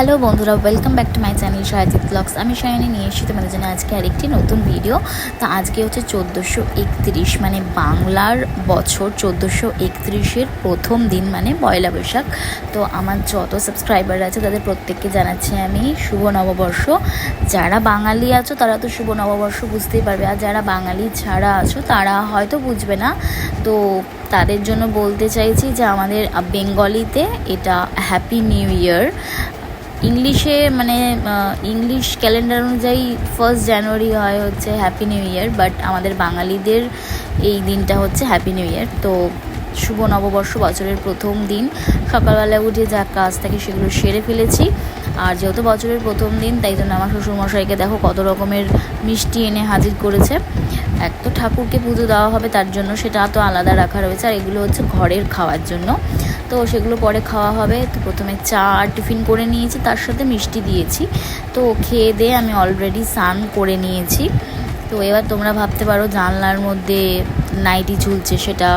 Hello বন্ধুরা welcome back to my channel Sayajit blogs আমি সায়নী নিয়ে এসেছি তোমাদের জন্য আজকে আরেকটি নতুন ভিডিও তো আজকে হচ্ছে চোদ্দোশো একত্রিশ মানে বাংলার বছর চোদ্দোশো একত্রিশের প্রথম দিন মানে পয়লা বৈশাখ। তো আমার যত সাবস্ক্রাইবার আছে, তাদের প্রত্যেককে জানাচ্ছি আমি শুভ নববর্ষ। যারা বাঙালি আছো, তারা তো শুভ নববর্ষ বুঝতেই পারবে। আর যারা বাঙালি ছাড়া আছো, তারা হয়তো বুঝবে না। তো তাদের জন্য বলতে চাইছি যে আমাদের বেঙ্গলিতে এটা হ্যাপি নিউ ইয়ার ইংলিশে মানে ইংলিশ ক্যালেন্ডার অনুযায়ী ফার্স্ট জানুয়ারি হয় হচ্ছে হ্যাপি নিউ ইয়ার বাট আমাদের বাঙালিদের এই দিনটা হচ্ছে হ্যাপি নিউ ইয়ার তো শুভ নববর্ষ, বছরের প্রথম দিন। সকালবেলা উঠে যা কাজ থাকে সেগুলো সেরে ফেলেছি। আর যেহেতু বছরের প্রথম দিন, তাই জন্য আমার শ্বশুরমশাইকে দেখো কত রকমের মিষ্টি এনে হাজির করেছে। এক তো ঠাকুরকে পুজো দেওয়া হবে, তার জন্য সেটা তো আলাদা রাখা রয়েছে, আর এগুলো হচ্ছে ঘরের খাওয়ার জন্য। তো সেগুলো পরে খাওয়া হবে। তো প্রথমে চা আর টিফিন করে নিয়েছি, তার সাথে মিষ্টি দিয়েছি। তো খেয়ে দিয়ে আমি অলরেডি স্নান করে নিয়েছি। তো এবার তোমরা ভাবতে পারো জানলার মধ্যে নাইটি ঝুলছে সেটা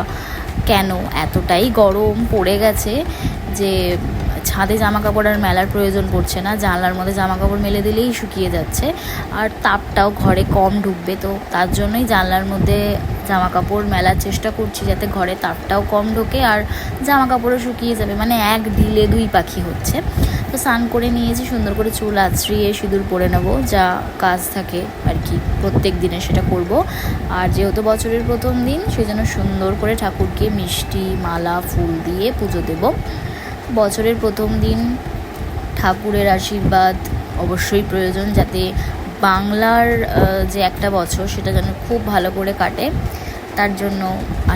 কেন? এতটাই গরম পড়ে গেছে যে ছাদে জামা কাপড় আর মেলার প্রয়োজন পড়ছে না, জানলার মধ্যে জামা কাপড় মেলে দিলেই শুকিয়ে যাচ্ছে। আর তাপটাও ঘরে কম ঢুকবে, তো তার জন্যই জানলার মধ্যে জামা কাপড় মেলার চেষ্টা করছি যাতে ঘরে তাপটাও কম ঢোকে আর জামা কাপড়ও শুকিয়ে যাবে। মানে এক দিলে দুই পাখি হচ্ছে। তো স্নান করে নিয়েছি, সুন্দর করে চুল আছড়িয়ে সিঁদুর পরে নেব, যা কাজ থাকে আর কি। প্রত্যেক দিনে সেটা করব। আর যেহেতু বছরের প্রথম দিন, সেজন্য সুন্দর করে ঠাকুরকে মিষ্টি, মালা, ফুল দিয়ে পুজো দেবো। বছরের প্রথম দিন ঠাকুরের আশীর্বাদ অবশ্যই প্রয়োজন যাতে বাংলার যে একটা বছর সেটা যেন খুব ভালো করে কাটে, তার জন্য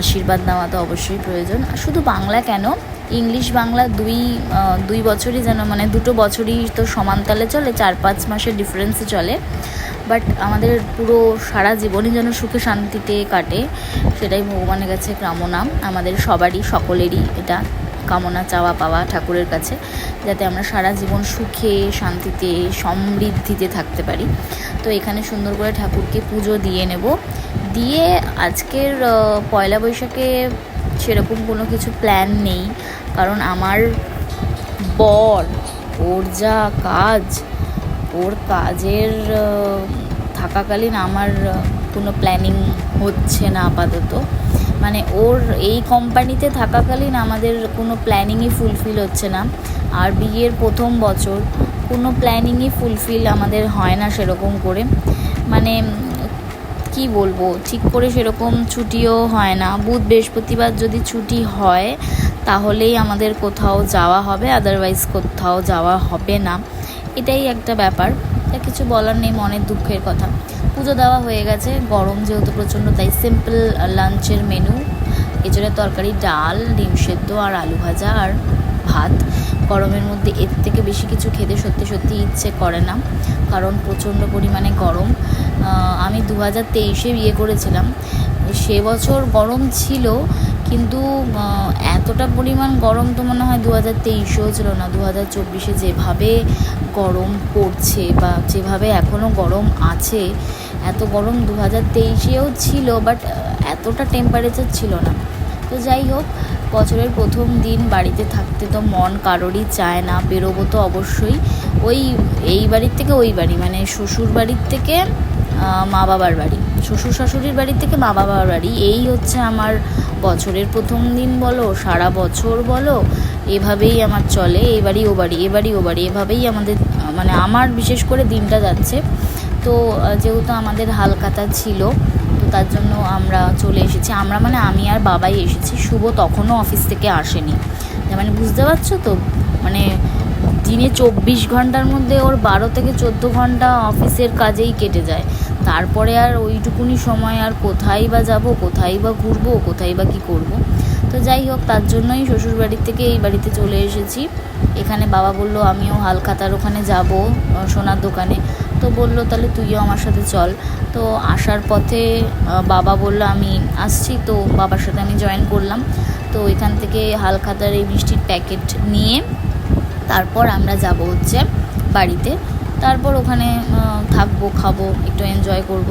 আশীর্বাদ নেওয়া তো অবশ্যই প্রয়োজন। আর শুধু বাংলা কেন? ইংলিশ বাংলা দুই দুই বছরই যেন মানে দুটো বছরই তো সমানতালে চলে, চার পাঁচ মাসের ডিফারেন্সে চলে। বাট আমাদের পুরো সারা জীবনই যেন সুখে শান্তিতে কাটে, সেটাই ভগবানের কাছে কামনা। আমাদের সবারই, সকলেরই এটা কামনা, চাওয়া, পাওয়া ঠাকুরের কাছে, যাতে আমরা সারা জীবন সুখে, শান্তিতে, সমৃদ্ধিতে থাকতে পারি। তো এখানে সুন্দর করে ঠাকুরকে পুজো দিয়ে নেব। দিয়ে আজকের পয়লা বৈশাখে সেরকম কোনো কিছু প্ল্যান নেই, কারণ আমার বর, ওর যা কাজ, ওর কাজের থাকাকালীন আমার কোনো প্ল্যানিং হচ্ছে না আপাতত। মানে ওর এই কোম্পানিতে থাকাকালীন আমাদের কোনো প্ল্যানিংই ফুলফিল হচ্ছে না। আর বিয়ের প্রথম বছর কোনো প্ল্যানিংই ফুলফিল আমাদের হয় না সেরকম করে। মানে কি বলব, ঠিক করে সেরকম ছুটিও হয় না। বুধ, বৃহস্পতিবার যদি ছুটি হয়, তাহলেই আমাদের কোথাও যাওয়া হবে আদারওয়াইজ কোথাও যাওয়া হবে না। এটাই একটা ব্যাপার। তা কিছু বলার নেই, মনের দুঃখের কথা। পুজো দেওয়া হয়ে গেছে। গরম যেহেতু প্রচণ্ড, তাই সিম্পল লাঞ্চের মেনু এছাড়া তরকারি, ডাল, ডিম সেদ্ধ আর আলু ভাজা আর ভাত। গরমের মধ্যে এর থেকে বেশি কিছু খেতে সত্যি সত্যি ইচ্ছে করে না, কারণ প্রচণ্ড পরিমাণে গরম। আমি দু হাজার তেইশে বিয়ে করেছিলাম। সে বছর গরম ছিল, কিন্তু এতটা পরিমাণ গরম তো মনে হয় দু হাজার তেইশেও ছিল না। দু হাজার চব্বিশে যেভাবে গরম পড়ছে বা যেভাবে এখনও গরম আছে এত গরম দু হাজার তেইশেও ছিল বাট এতটা টেম্পারেচার ছিল না। তো যাই হোক, বছরের প্রথম দিন বাড়িতে থাকতে তো মন কারোরই চায় না, বেরোবো তো অবশ্যই। ওই, এই বাড়ির থেকে ওই বাড়ি মানে শ্বশুর বাড়ির থেকে মা বাবার বাড়ি। শ্বশুর শাশুড়ির বাড়ি থেকে মা বাবার বাড়ি। এই হচ্ছে আমার বছরের প্রথম দিন বলো, সারা বছর বলো, এভাবেই আমার চলে। এ বাড়ি, ও বাড়ি, এ বাড়ি, ও বাড়ি, এভাবেই আমাদের মানে আমার বিশেষ করে দিনটা যাচ্ছে। তো যেহেতু আমাদের হালকাতা ছিল, তো তার জন্য আমরা চলে এসেছি। আমরা মানে আমি আর বাবাই এসেছি। শুভ তখনও অফিস থেকে আসেনি। মানে বুঝতে পারছ তো? মানে দিনে চব্বিশ ঘণ্টার মধ্যে ওর বারো থেকে চোদ্দ ঘণ্টা অফিসের কাজেই কেটে যায়। তারপরে আর ওইটুকুনি সময় আর কোথায় বা যাব, কোথায় বা ঘুরবো, কোথায় বা কী করব। তো যাই হোক, তার জন্যই শ্বশুরবাড়ির থেকে এই বাড়িতে চলে এসেছি। এখানে বাবা বলল, আমিও হালখাতার ওখানে যাব সোনার দোকানে। তো বলল, তাহলে তুইও আমার সাথে চল। তো আসার পথে বাবা বলল, আমি আসছি। তো বাবার সাথে আমি জয়েন করলাম। তো এখান থেকে হালখাতার এই মিষ্টির প্যাকেট নিয়ে তারপর আমরা যাব হচ্ছে বাড়িতে। তারপর ওখানে থাকব, খাব, একটু এনজয় করব।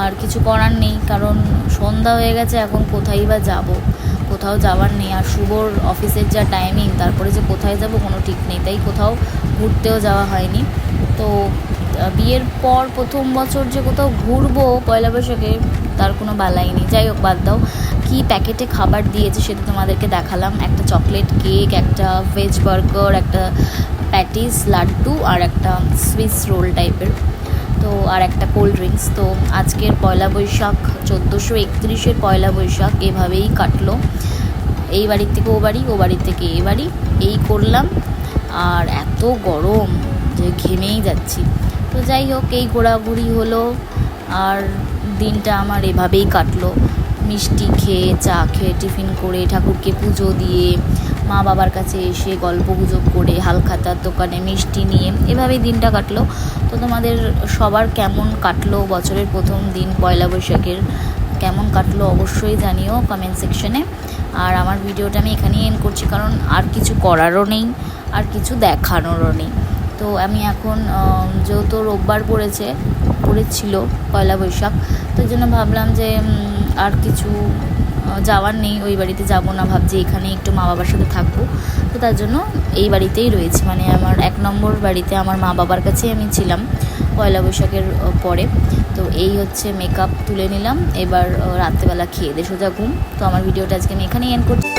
আর কিছু করার নেই, কারণ সন্ধ্যা হয়ে গেছে, এখন কোথায় বা যাব? কোথাও যাওয়ার নেই। আর শুভর অফিসের যা টাইমিং তারপরে যে কোথায় যাব কোনো ঠিক নেই। তাই কোথাও ঘুরতেও যাওয়া হয়নি। তো বিয়ের পর প্রথম বছর যে কোথাও ঘুরবো পয়লা বৈশাখে, তার কোনো বালাই নেই। যাই হোক, বাদ দাও। কী প্যাকেটে খাবার দিয়েছে সেটা তোমাদেরকে দেখালাম। একটা চকলেট কেক, একটা ভেজ বার্গার একটা প্যাটিস লাড্ডু আর একটা সুইস রোল টাইপের তো, আর একটা কোল্ড ড্রিঙ্কস তো, আজকের পয়লা বৈশাখ, চোদ্দোশো একত্রিশের পয়লা বৈশাখ এভাবেই কাটলো। এই বাড়ির থেকে ও বাড়ি, ও বাড়ির থেকে এ বাড়ি। এই করলাম। আর এত গরম যে ঘেমেই যাচ্ছি। তো যাই হোক, এই ঘোরাঘুরি হলো আর দিনটা আমার এভাবেই কাটলো। মিষ্টি খেয়ে, চা খেয়ে, টিফিন করে, ঠাকুরকে পুজো দিয়ে, মা বাবার কাছে এসে গল্প গুজব করে হালখাতার দোকানে মিষ্টি নিয়ে, এভাবেই দিনটা কাটলো। তো তোমাদের সবার কেমন কাটলো বছরের প্রথম দিন পয়লা বৈশাখের? কেমন কাটলো অবশ্যই জানিও কমেন্ট সেকশনে আর আমার ভিডিওটা আমি এখানেই এন্ড করছি, কারণ আর কিছু করারও নেই, আর কিছু দেখানোরও নেই। তো আমি এখন যেহেতু রোববার পড়েছে, পড়েছিল পয়লা বৈশাখ, তো জন্য ভাবলাম যে আর কিছু যাওয়ার নেই, ওই বাড়িতে যাব না, ভাবছি এখানে একটু মা বাবার সাথে থাকব। তো তার জন্য এই বাড়িতেই রয়েছি মানে আমার এক নম্বর বাড়িতে আমার মা বাবার কাছেই আমি ছিলাম পয়লা বৈশাখের পরে। তো এই হচ্ছে মেকআপ তুলে নিলাম, এবার রাত্রেবেলা খেয়ে দে, সোজা ঘুম। তো আমার ভিডিওটা আজকে আমি এখানেই এন্ড করছি।